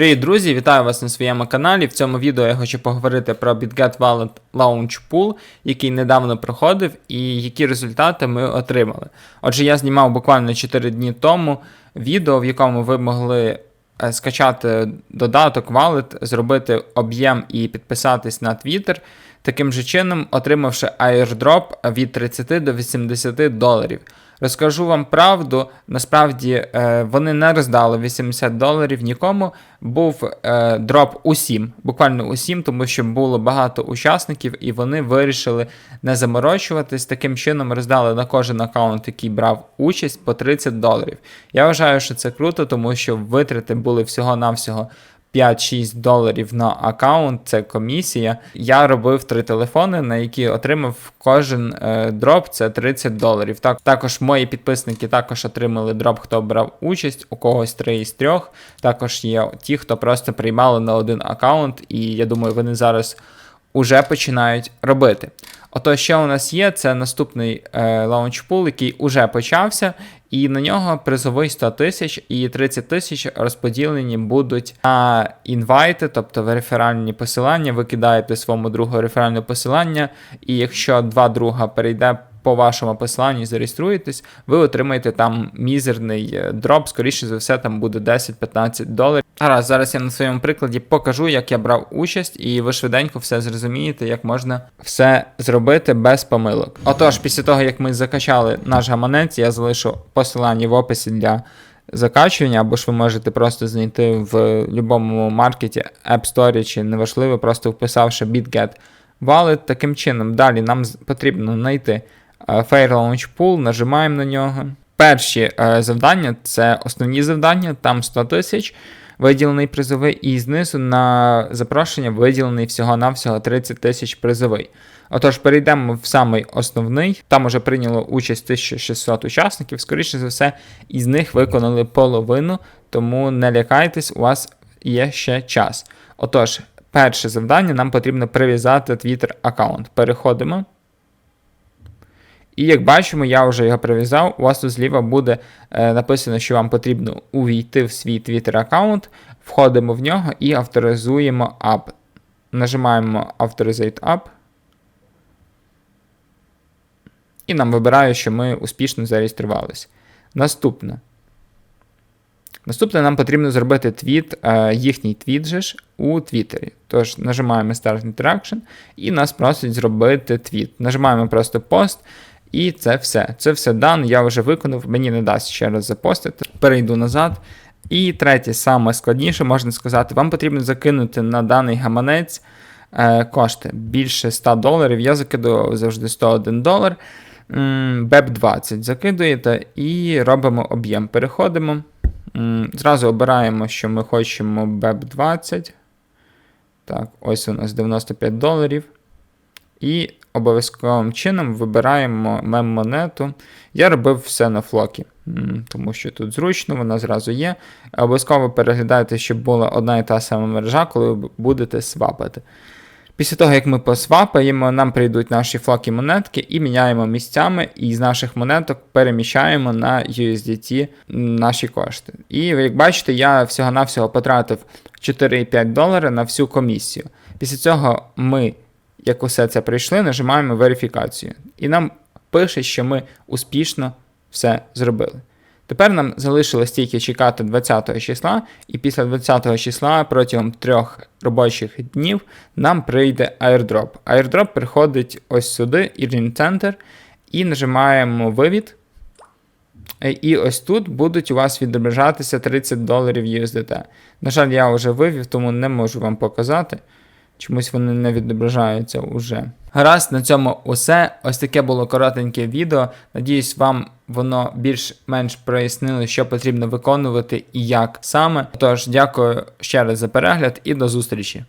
Привіт, друзі! Вітаю вас на своєму каналі. В цьому відео я хочу поговорити про BitGet Wallet Launch Pool, який недавно проходив, і які результати ми отримали. Отже, я знімав буквально 4 дні тому відео, в якому ви могли е, скачати додаток Wallet, зробити об'єм і підписатись на Twitter. Таким же чином, отримавши airdrop від 30 до 80 доларів. Розкажу вам правду, насправді е, вони не роздали 80 доларів нікому. Був е, дроп усім, буквально усім, тому що було багато учасників, і вони вирішили не заморочуватись. Таким чином роздали на кожен аккаунт, який брав участь, по 30 доларів. Я вважаю, що це круто, тому що витрати були всього-навсього 5-6 доларів на аккаунт, це комісія. Я робив три телефони, на які отримав кожен е, дроп, це 30 доларів. Так, також мої підписники також отримали дроп, хто брав участь, у когось 3 із 3. Також є ті, хто просто приймали на один аккаунт, і я думаю, вони зараз уже починають робити. Ото, що у нас є, це наступний е, лаунчпул, який уже почався, і на нього призовий 100 тисяч і 30 тисяч розподілені будуть на інвайти, тобто в реферальні посилання. Ви кидаєте своєму другу реферальне посилання, і якщо два друга перейде по вашому посиланню зареєструєтесь, ви отримаєте там мізерний е, дроп, скоріше за все, там буде 10-15 доларів. Гаразд, зараз я на своєму прикладі покажу, як я брав участь, і ви швиденько все зрозумієте, як можна все зробити без помилок. Отож, після того, як ми закачали наш гаманець, я залишу посилання в описі для закачування, або ж ви можете просто знайти в будь-якому маркеті App Store чи неважливо, просто вписавши BitGet Wallet. Таким чином, далі нам потрібно знайти е, Fair Launch Pool, нажимаємо на нього. Перші е, завдання це основні завдання, там 100 тисяч. Виділений призовий, і знизу на запрошення виділений всього-навсього 30 тисяч призовий. Отож, перейдемо в самий основний. Там уже прийняло участь 1600 учасників. Скоріше за все, із них виконали половину, тому не лякайтесь, у вас є ще час. Отож, перше завдання нам потрібно прив'язати Twitter аккаунт. Переходимо. І як бачимо, я вже його прив'язав. У вас тут зліва буде е, написано, що вам потрібно увійти в свій Twitter аккаунт, входимо в нього і авторизуємо App. Нажимаємо Authorizate App. І нам вибирає, що ми успішно зареєструвалися. Наступне. Наступне нам потрібно зробити твіт, е, їхній твіт же ж у Твіттері. Тож нажимаємо Start Interaction і нас просить зробити твіт. Нажимаємо просто пост, і це все. Це все дан, я вже виконав, мені не дасть ще раз запостити. Перейду назад. І третє, саме складніше, можна сказати, вам потрібно закинути на даний гаманець е, кошти більше 100 доларів. Я закидував завжди 101 долар. BEP 20 закидуєте і робимо об'єм. Переходимо. Зразу обираємо, що ми хочемо BEP 20. Так, ось у нас 95 доларів. І обов'язковим чином вибираємо мем-монету. Я робив все на флокі, тому що тут зручно, вона зразу є. Обов'язково переглядайте, щоб була одна і та сама мережа, коли ви будете свапати. Після того, як ми посвапаємо, нам прийдуть наші флокі монетки і міняємо місцями, і з наших монеток переміщаємо на USDT наші кошти. І як бачите, я всього-навсього потратив 4,5 долари на всю комісію. Після цього ми, як усе це прийшли, нажимаємо верифікацію. І нам пише, що ми успішно все зробили. Тепер нам залишилось тільки чекати 20 числа, і після 20 числа протягом трьох робочих днів нам прийде airdrop. Airdrop приходить ось сюди, Earning Center, і нажимаємо вивід. І ось тут будуть у вас відображатися 30 доларів USDT. На жаль, я вже вивів, тому не можу вам показати. Чомусь вони не відображаються уже. Гаразд, на цьому усе. Ось таке було коротеньке відео. Надіюсь, вам воно більш-менш прояснило, що потрібно виконувати і як саме. Тож, дякую ще раз за перегляд і до зустрічі.